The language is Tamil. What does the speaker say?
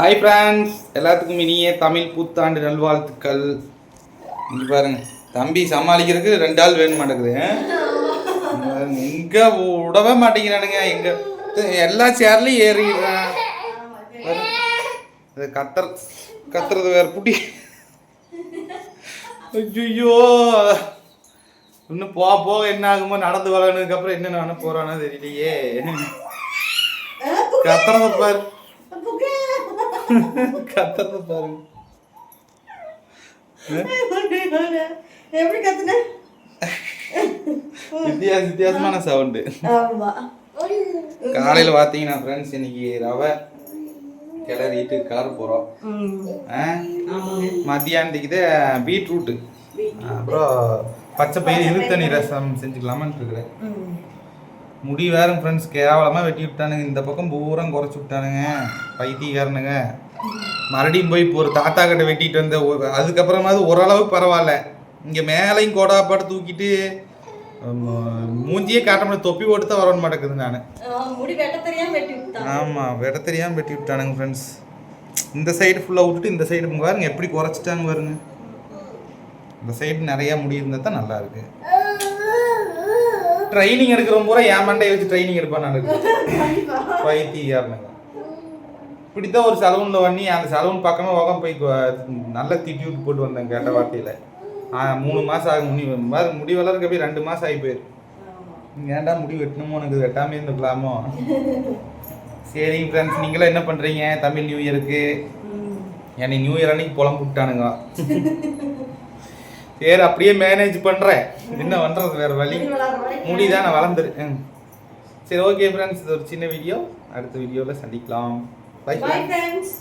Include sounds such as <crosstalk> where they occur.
ஹாய் ஃப்ரெண்ட்ஸ் எல்லாத்துக்கும் இனிய தமிழ் புத்தாண்டு நல்வாழ்த்துக்கள். இங்க பாருங்க. தம்பி சமாளிக்கிறதுக்கு ரெண்டு ஆள் வேணும் மாட்டேங்குது. <laughs> எங்க விடவே மாட்டேங்கிறானுங்க. எங்க எல்லா சேர்லையும் ஏறிடுறான் கத்துற கத்துறது வேற புட்டி. ஐயோ இன்னும் போக போக என்ன ஆகுமோ நடந்து வளர்னதுக்கு அப்புறம் என்ன பண்ண போறானோ தெரியலையே. கத்துறத பாரு. கத்துறத பாரு எப்படி கத்துன? வித்தியாச வித்தியாசமான சவுண்டு காலையில் பார்த்தீங்கன்னா ஃப்ரெண்ட்ஸ் இன்னைக்கு ரவை கிளறிட்டு கலர் போகிறோம் மத்தியானத்துக்கு பீட்ரூட்டு அப்புறம் பச்சை பயிர் இழுத்தணி ரசம் செஞ்சுக்கலாமான்னு இருக்கிறேன். முடி வேற ஃப்ரெண்ட்ஸ் கேவலமாக வெட்டி விட்டானுங்க. இந்த பக்கம் பூரா குறைச்சி விட்டானுங்க. பைத்தியக்காரனுங்க. மறுபடியும் போய் இப்போ ஒரு தாத்தா கிட்ட வெட்டிட்டு வந்த அதுக்கப்புறமாவது ஓரளவு பரவாயில்ல. இங்கே மேலையும் கோடாப்பாடு தூக்கிட்டு மூஞ்சியே காட்ட முடியாது தொப்பி போட்டு தான் வரணும் மாட்டேங்குது நான் ஆமாம் வெட்ட தெரியாமல் வெட்டி விட்டானுங்க ஃப்ரெண்ட்ஸ் இந்த சைடு ஃபுல்லாக விட்டுட்டு இந்த சைடு பாருங்க எப்படி குறைச்சிட்டாங்க பாருங்க. இந்த சைடு நிறையா முடி இருந்தால் தான் நல்லா இருக்கு. ட்ரைனிங் எடுக்கிற பூரா என் மண்டையை வச்சு ட்ரைனிங் எடுப்பான் நடக்கு பைத்தியாருங்க இப்படித்தான் ஒரு சலூனில் பண்ணி அந்த சலூன் பக்கமே உகம் போய் நல்லா திட்டி விட்டு போட்டு வந்தேன் கேட்ட வார்த்தையில். மூணு மாதம் ஆகும். முடி மாதிரி முடி வளர்க்க போய் ரெண்டு மாதம் ஆகி போயிரு. ஏன்டா முடி வெட்டணுமோ எனக்கு வெட்டாமே இருந்துக்கலாமோ? சரிங்க ஃப்ரெண்ட்ஸ் நீங்களாம் என்ன பண்ணுறீங்க தமிழ் நியூ இயருக்கு என்னை நியூ இயர் அன்னைக்கு புலம்பு விட்டானுங்க <laughs> சரி அப்படியே மேனேஜ் பண்ணுறேன் என்ன பண்ணுறது வேறு வழி. முடி தான் நான் வளர்ந்துரு. சரி ஓகே ஃப்ரெண்ட்ஸ் இது ஒரு சின்ன வீடியோ அடுத்த வீடியோவில் சந்திக்கலாம். Bye friends